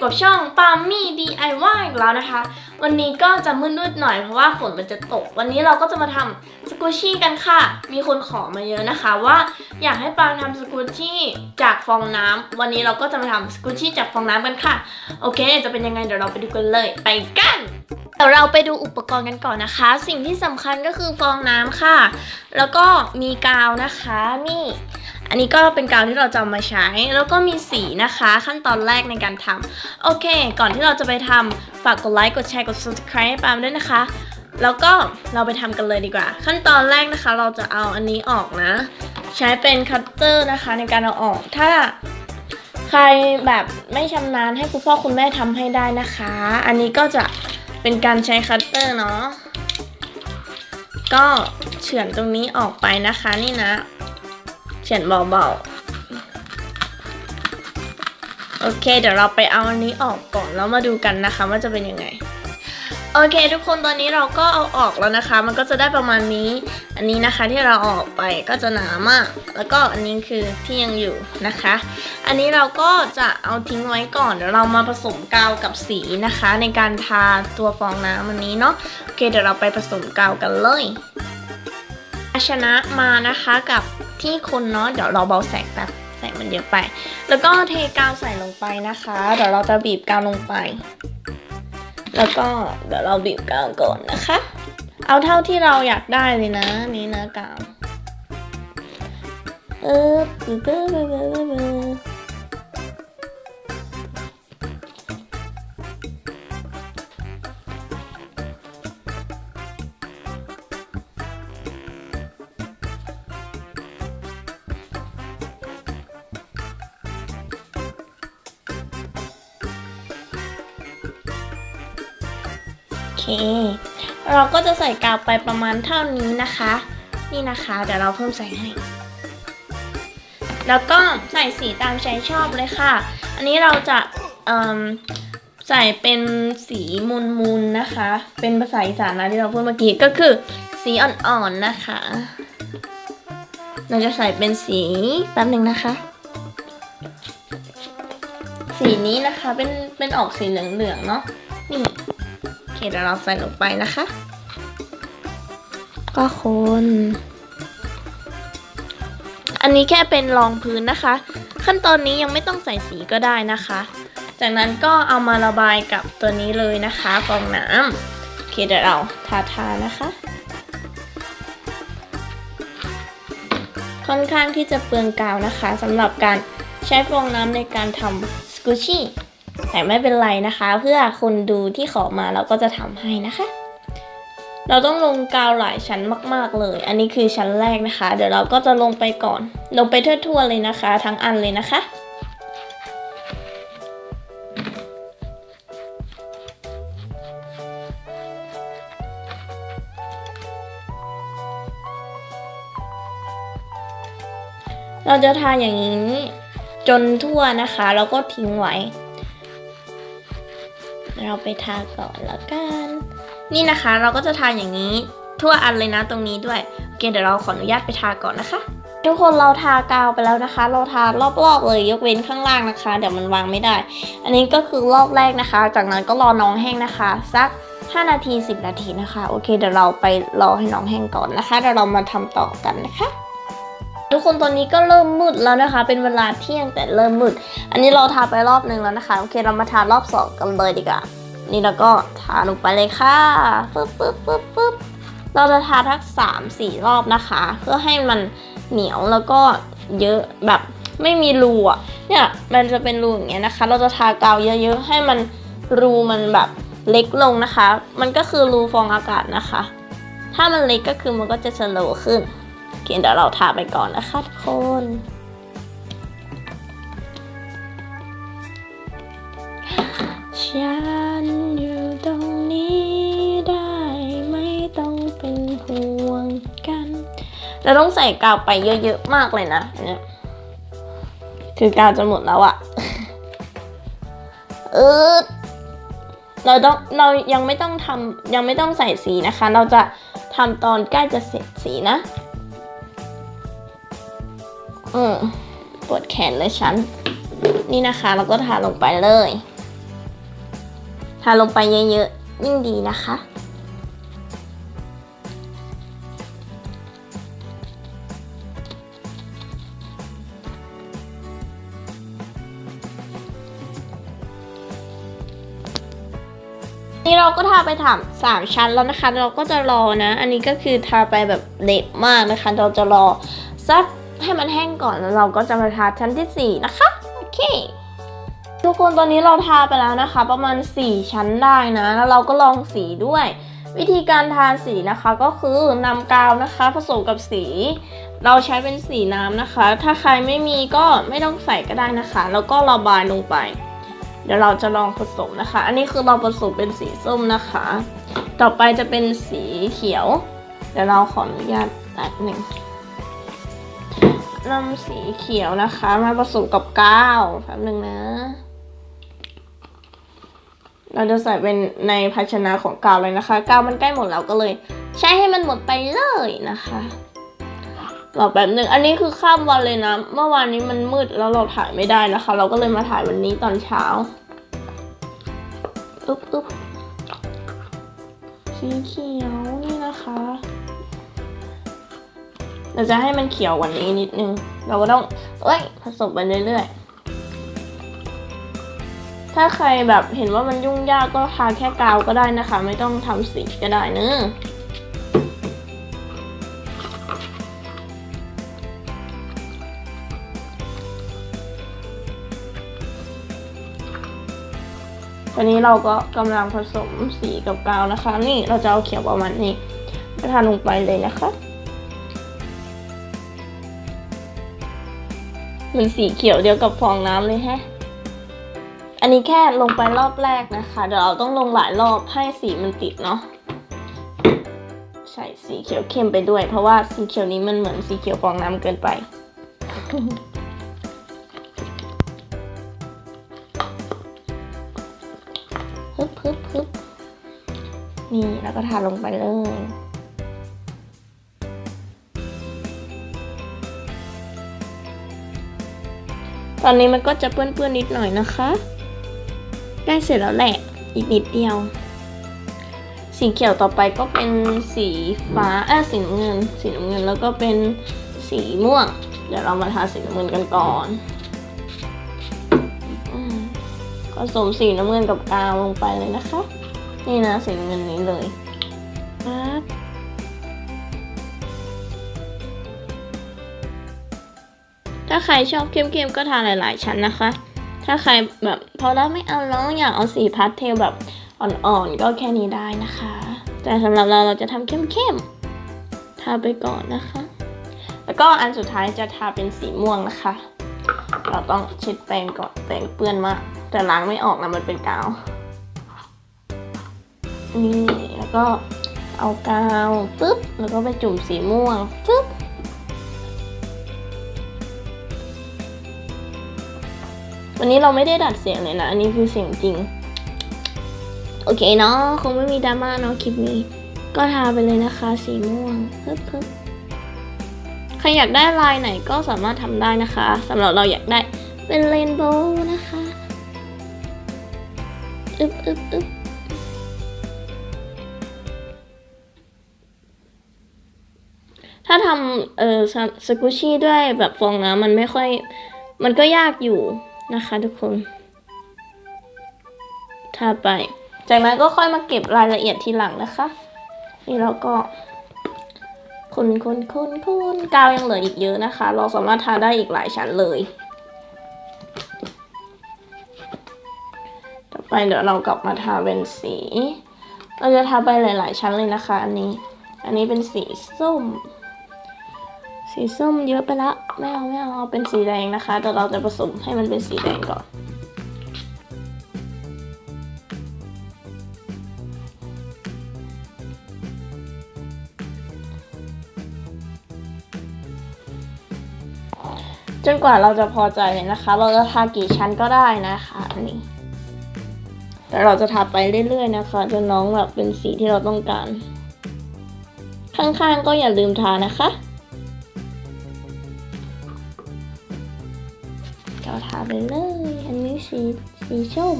กับช่องปามี่ DIY อีกแล้วนะคะ วันนี้ก็จะมืดๆหน่อยเพราะว่าฝนมันจะตก วันนี้เราก็จะมาทำสกูชี่กันค่ะ มีคนขอมาเยอะนะคะว่าอยากให้ปางทำสกูชี่จากฟองน้ำวันนี้เราก็จะมาทำสกูชี่จากฟองน้ำกันค่ะ โอเค จะเป็นยังไงเดี๋ยวเราไปดูกันเลยไปกันเดี๋ยวเราไปดูอุปกรณ์กันก่อนนะคะ สิ่งที่สำคัญก็คือฟองน้ำค่ะ แล้วก็มีกาวนะคะนี่ อันนี้ก็เป็นกาวที่เราจะมาใช้ แล้วก็มีสีนะคะขั้นตอนแรกในการทำโอเค ก่อนที่เราจะไปทำฝากกดไลค์กดแชร์กด subscribe ให้ปามด้วยนะคะ แล้วก็เราไปทำกันเลยดีกว่า ขั้นตอนแรกนะคะ เราจะเอาอันนี้ออกนะ ใช้เป็นคัตเตอร์นะคะในการเอาออกถ้าใครแบบไม่ชำนาญให้คุณพ่อคุณแม่ทำให้ได้นะคะ อันนี้ก็จะเป็นการใช้คัตเตอร์เนาะ ก็เฉือนตรงนี้ออกไปนะคะนี่นะ ขียนเบาๆ โอเค เดี๋ยวเราไปเอาอันนี้ออกก่อนแล้วมาดูกันนะคะว่าจะเป็นยังไง โอเค ทุกคนตอนนี้เราก็เอาออกแล้วนะคะ มันก็จะได้ประมาณนี้ อันนี้นะคะที่เราอออกไปก็จะหนามาก แล้วก็อันนี้คือที่ยังอยู่นะคะ อันนี้เราก็จะเอาทิ้งไว้ก่อนเดี๋ยวเรามาผสมกาวกับสีนะคะ ในการทาตัวฟองน้ำอันนี้เนาะโอเค เดี๋ยวเราไปผสมกาวกันเลยภาชนะมานะคะกับ ที่คนเนาะเดี๋ยวเราเบาแสงแป๊บแสงมันเยอะไป แล้วก็เทกาวใส่ลงไปนะคะ เดี๋ยวเราจะบีบกาวลงไป แล้วก็เดี๋ยวเราบีบกาวก่อนนะคะ เอาเท่าที่เราอยากได้เลยนะนี่นะกาวเออ เค เราก็จะใส่กาวไปประมาณเท่านี้นะคะ นี่นะคะ เดี๋ยวเราเพิ่มใส่ให้ แล้วก็ใส่สีตามใจชอบเลยค่ะ อันนี้เราจะใส่เป็นสีมูนมูนนะคะ เป็นภาษาอีสานนะที่เราพูดเมื่อกี้ก็คือ สีอ่อนๆนะคะ เราจะใส่เป็นสีแป๊บหนึ่งนะคะ สีนี้นะคะเป็นเป็นออกสีเหลืองๆเนาะนี่ เคเดี๋ยวเราใส่ลงไปนะคะ ก็คน อันนี้แค่เป็นรองพื้นนะคะ ขั้นตอนนี้ยังไม่ต้องใส่สีก็ได้นะคะ จากนั้นก็เอามาระบายกับตัวนี้เลยนะคะฟองน้ำโอเคเดี๋ยวเราทาทานะคะ ค่อนข้างที่จะเปลืองกาวนะคะสำหรับการใช้ฟองน้ำในการทำสกูชี่ แต่ไม่เป็นไรนะคะ เพื่อคนดูที่ขอมาเราก็จะทำให้นะคะ เราต้องลงกาวหลายชั้นมาก ๆ เลย อันนี้คือชั้นแรกนะคะ เดี๋ยวเราก็จะลงไปก่อน ลงไปทั่วๆเลยนะคะ ทั้งอันเลยนะคะเราจะทาอย่างนี้จนทั่วนะคะ แล้วก็ทิ้งไว้ เราไปทาก่อนแล้วกัน นี่นะคะเราก็จะทาอย่างนี้ทั่วอันเลยนะตรงนี้ด้วยโอเคเดี๋ยวเราขออนุญาตไปทาก่อนนะคะ ทุกคนเราทากาวไปแล้วนะคะ เราทารอบๆเลยยกเว้นข้างล่างนะคะ เดี๋ยวมันวางไม่ได้ อันนี้ก็คือรอบแรกนะคะ จากนั้นก็รอน้องแห้งนะคะ สัก 5 นาที 10 นาทีนะคะ โอเคเดี๋ยวเราไปรอให้น้องแห้งก่อนนะคะเดี๋ยวเรามาทำต่อกันนะคะ ทุกคนตอนนี้ก็เริ่มมืดแล้วนะคะ เป็นเวลาเที่ยงแต่เริ่มมืด อันนี้เราทาไปรอบหนึ่งแล้วนะคะ โอเคเรามาทารอบสองกันเลยดีกว่า นี่เราก็ทาลงไปเลยค่ะปึ๊บปึ๊บปึ๊บปึ๊บเราจะทาทักสามสี่รอบนะคะ เพื่อให้มันเหนียวแล้วก็เยอะแบบไม่มีรูอะเนี่ยมันจะเป็นรูอย่างเงี้ยนะคะ เราจะทากาวเยอะๆให้มันรูมันแบบเล็กลงนะคะ มันก็คือรูฟองอากาศนะคะ ถ้ามันเล็กก็คือมันก็จะสโลว์ขึ้น เดี๋ยวเราทาไปก่อนนะคะทุกคนฉันอยู่ตรงนี้ได้ไม่ต้องเป็นห่วงกันเราต้องใส่กาวไปเยอะๆมากเลยนะเนี่ยคือกาวจะหมดแล้วอะเออเราต้องเรายังไม่ต้องทำยังไม่ต้องใส่สีนะคะ เราจะทำตอนใกล้จะเสร็จสีนะ อืมปวดแขนเลยฉัน นี่นะคะเราก็ทาลงไปเลย ทาลงไปเยอะๆ ยิ่งดีนะคะ นี่เราก็ทาไปถามสามชั้นแล้วนะคะ เราก็จะรอนะ อันนี้ก็คือทาไปแบบเละมากนะคะ เราจะรอสัก ให้มันแห้งก่อนแล้วเราก็จะมาทาชั้นที่สี่นะคะ โอเค ทุกคนตอนนี้เราทาไปแล้วนะคะ ประมาณ 4 ชั้นได้นะ แล้วเราก็ลองสีด้วย วิธีการทาสีนะคะก็คือนำกาวนะคะผสมกับสี เราใช้เป็นสีน้ำนะคะ ถ้าใครไม่มีก็ไม่ต้องใส่ก็ได้นะคะ แล้วก็ระบายลงไป เดี๋ยวเราจะลองผสมนะคะ อันนี้คือเราผสมเป็นสีส้มนะคะ ต่อไปจะเป็นสีเขียว เดี๋ยวเราขออนุญาตตัดหนึ่ง นำสีเขียวนะคะ มาผสมกับกาวแป๊บหนึ่งนะ เราจะใส่เป็นในภาชนะของกาวเลยนะคะ กาวมันใกล้หมดแล้วก็เลย ใช้ให้มันหมดไปเลยนะคะรอแป๊บหนึ่งอันนี้คือข้ามวันเลยนะ เมื่อวานนี้มันมืดแล้วเราถ่ายไม่ได้นะคะ เราก็เลยมาถ่ายวันนี้ตอนเช้าอุ๊บอุ๊บสีเขียวนี่นะคะ เราจะให้มันเขียวกว่านี้นิดนึง เราก็ต้องเอ้ยผสมไปเรื่อยๆ ถ้าใครแบบเห็นว่ามันยุ่งยากก็ทาแค่กาวก็ได้นะคะ ไม่ต้องทำสีก็ได้เนอะตอนนี้เราก็กำลังผสมสีกับกาวนะคะ นี่เราจะเอาเขียวประมาณนี้ไปทาลงไปเลยนะคะ มือนสีเขียวเดียวกับฟองน้ำเลยแฮะ อันนี้แค่ลงไปรอบแรกนะคะ เดี๋ยวเราต้องลงหลายรอบให้สีมันติดเนาะ ใส่สีเขียวเข้มไปด้วย เพราะว่าสีเขียวนี้มันเหมือนสีเขียวฟองน้ำเกินไป ฮึบฮึบฮึบนี่แล้วก็ทาลงไปเลย ตอนนี้มันก็จะเปื้อนๆนิดหน่อยนะคะใกล้เสร็จแล้วแหละ อีกนิดเดียว สีเขียวต่อไปก็เป็นสีฟ้าเออสีน้ำเงิน สีน้ำเงินแล้วก็เป็นสีม่วง เดี๋ยวเรามาทาสีน้ำเงินกันก่อนอผสมสีน้ำเงินกับกาวลงไปเลยนะคะ นี่นะสีน้ำเงินนี้เลยปั๊บ ถ้าใครชอบเข้มๆก็ทาหลาย ๆ ชั้นนะคะ ถ้าใครแบบพอแล้วไม่เอาแล้วอยากเอาสีพาสเทลแบบอ่อนๆก็แค่นี้ได้นะคะ แต่สำหรับเราเราจะทำเข้มๆทาไปก่อนนะคะ แล้วก็อันสุดท้ายจะทาเป็นสีม่วงนะคะ เราต้องเช็ดแปรงก่อนแปรงเปื้อนมาก แต่ล้างไม่ออกนะมันเป็นกาวนี่แล้วก็เอากาวปึ๊บแล้วก็ไปจุ่มสีม่วงปึ๊บ วันนี้เราไม่ได้ดัดเสียงเลยนะ อันนี้คือเสียงจริง โอเคเนาะ คงไม่มีดราม่าเนาะคลิปนี้ ก็ทาไปเลยนะคะ สีม่วงปึ๊บปึ๊บใครอยากได้ลายไหนก็สามารถทำได้นะคะสำหรับเราอยากได้เป็นเรนโบว์นะคะอึบอึบอึบถ้าทำเอ่อสกูชี่ด้วยแบบฟองน้ำมันไม่ค่อย มันก็ยากอยู่ นะคะทุกคนทาไป จากนั้นก็ค่อยมาเก็บรายละเอียดทีหลังนะคะ นี่เราก็คนคนคนคนกาวยังเหลืออีกเยอะนะคะ เราสามารถทาได้อีกหลายชั้นเลย ต่อไปเดี๋ยวเรากลับมาทาเป็นสี เราจะทาไปหลาย ๆ ชั้นเลยนะคะ อันนี้ อันนี้เป็นสีส้ม สีส้มเยอะไปละไม่เอาไม่เอาเอาเป็นสีแดงนะคะแต่เราจะผสมให้มันเป็นสีแดงก่อน จนกว่าเราจะพอใจเลยนะคะ เราจะทากี่ชั้นก็ได้นะคะอันนี้แต่เราจะทาไปเรื่อยๆนะคะจนน้องแบบเป็นสีที่เราต้องการ ข้างๆก็อย่าลืมทานะคะาทาไปเลย อันนี้สีสีชม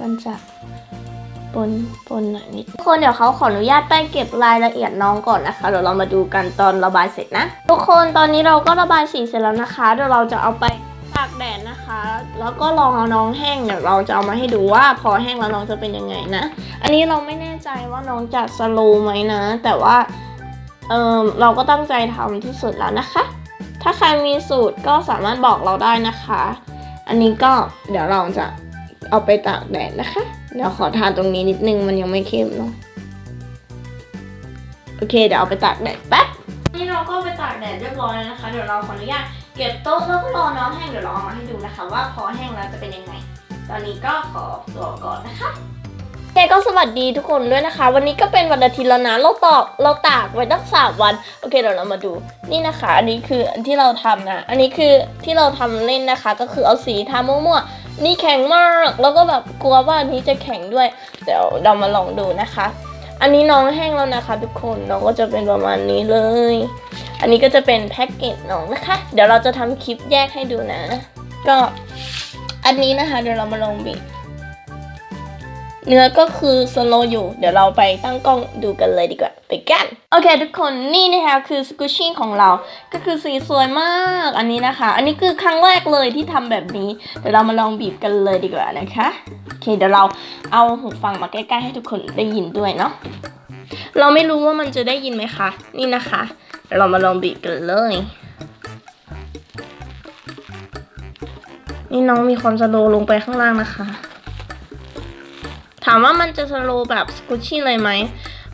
มันจะปนปนหน่อยนิดทุกคนเดี๋ยวเขาขออนุญาตไปเก็บรายละเอียดน้องก่อนนะคะ เดี๋ยวเรามาดูกันตอนระบายเสร็จนะ ทุกคนตอนนี้เราก็ระบายสีเสร็จแล้วนะคะ เดี๋ยวเราจะเอาไปตากแดดนะคะ แล้วก็รองน้องแห้งเดี๋ยวเราจะเอามาให้ดูว่าพอแห้งแล้วน้องจะเป็นยังไงนะ อันนี้เราไม่แน่ใจว่าน้องจะสโลว์ไหมนะ แต่ว่า เออเราก็ตั้งใจทำที่สุดแล้วนะคะ ถ้าใครมีสูตรก็สามารถบอกเราได้นะคะ อันนี้ก็เดี๋ยวเราจะเอาไปตากแดดนะคะ เดี๋ยวขอทาตรงนี้นิดนึงมันยังไม่เข้มเนาะโอเคเดี๋ยวเอาไปตากแดดแป๊บนี่เราก็ไปตากแดดเรียบร้อยแล้วนะคะ เดี๋ยวเราขออนุญาตเก็บโต๊ะแล้วก็รอน้องแห้งเดี๋ยวเราเอามาให้ดูนะคะ ว่าพอแห้งแล้วจะเป็นยังไง ตอนนี้ก็ขอตัวก่อนนะคะ เคก็สวัสดีทุกคนด้วยนะคะ วันนี้ก็เป็นวันอาทิตย์แล้วนะเราตอกเราตากไว้ตั้งสามวัน โอเคเดี๋ยวเรามาดูนี่นะคะ อันนี้คืออันที่เราทำนะ อันนี้คือที่เราทำเล่นนะคะ ก็คือเอาสีทามั่วๆนี่แข็งมากแล้วก็แบบกลัวว่าอันนี้จะแข็งด้วย เดี๋ยวเรามาลองดูนะคะ อันนี้น้องแห้งแล้วนะคะ ทุกคนน้องก็จะเป็นประมาณนี้เลย อันนี้ก็จะเป็นแพ็กเกจน้องนะคะ เดี๋ยวเราจะทำคลิปแยกให้ดูนะ ก็อันนี้นะคะเดี๋ยวเรามาลองบีบ เนื้อก็คือสโลอยู่ เดี๋ยวเราไปตั้งกล้องดูกันเลยดีกว่า ไปกัน โอเค ทุกคนนี่นะคะคือสกูชี่ของเรา ก็คือสีสวยมากอันนี้นะคะ อันนี้คือครั้งแรกเลยที่ทำแบบนี้ เดี๋ยวเรามาลองบีบกันเลยดีกว่านะคะ โอเค เดี๋ยวเราเอาหูฟังมาใกล้ๆให้ทุกคนได้ยินด้วยเนาะ เราไม่รู้ว่ามันจะได้ยินไหมคะ นี่นะคะเดี๋ยวเรามาลองบีบกันเลย นี่น้องมีความสโลว์ลงไปข้างล่างนะคะ ถามว่ามันจะสโลว์แบบสกูชี่เลยไหม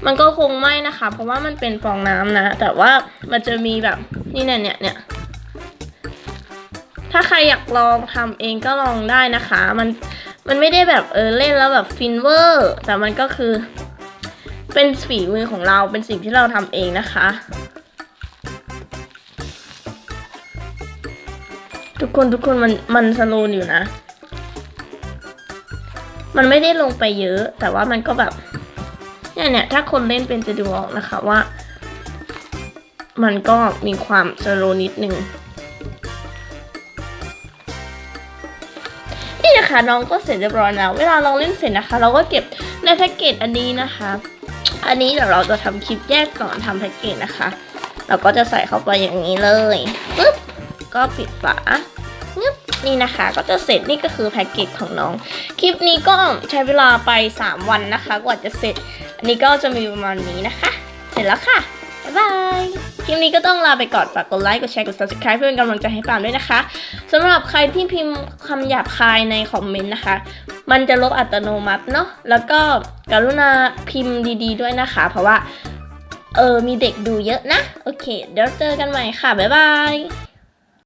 มันก็คงไม่นะคะ เพราะว่ามันเป็นฟองน้ำนะ แต่ว่ามันจะมีแบบนี่เนี่ยเนี่ยเนี่ย ถ้าใครอยากลองทำเองก็ลองได้นะคะ มันมันไม่ได้แบบเออเล่นแล้วแบบฟินเวอร์ แต่มันก็คือ เป็นฝีมือของเราเป็นสิ่งที่เราทำเองนะคะ ทุกคนทุกคนมันมันสโลว์อยู่นะ มันไม่ได้ลงไปเยอะ แต่ว่ามันก็แบบเนี่ยเนี่ยถ้าคนเล่นเป็นจะดูออกนะคะว่า มันก็มีความสโลว์นิดนึงนี่นะคะน้องก็เสร็จเรียบร้อยแล้วเวลาเราเล่นเสร็จนะคะ เราก็เก็บในแพ็กเกจอันนี้นะคะ อันนี้เดี๋ยวเราจะทำคลิปแยกก่อนทำแพ็กเกจนะคะ เราก็จะใส่เข้าไปอย่างนี้เลยปึ๊บก็ปิดฝาปึ๊บ นี่นะคะก็จะเสร็จนี่ก็คือแพ็กเกจของน้อง คลิปนี้ก็ใช้เวลาไป 3 วันนะคะ กว่าจะเสร็จ อันนี้ก็จะมีประมาณนี้นะคะ เสร็จแล้วค่ะบ๊ายบายคลิปนี้ก็ต้องลาไปก่อนฝากกดไลค์กดแชร์กด subscribe เพื่อเป็นกำลังใจให้ปามด้วยนะคะสำหรับใครที่พิมพ์คำหยาบคายในคอมเมนต์นะคะ มันจะลบอัตโนมัติเนาะแล้วก็กรุณาพิมพ์ดี ๆ ด้วยนะคะ เพราะว่าเออมีเด็กดูเยอะนะ โอเค เดี๋ยวเจอกันใหม่ค่ะ บ๊ายบาย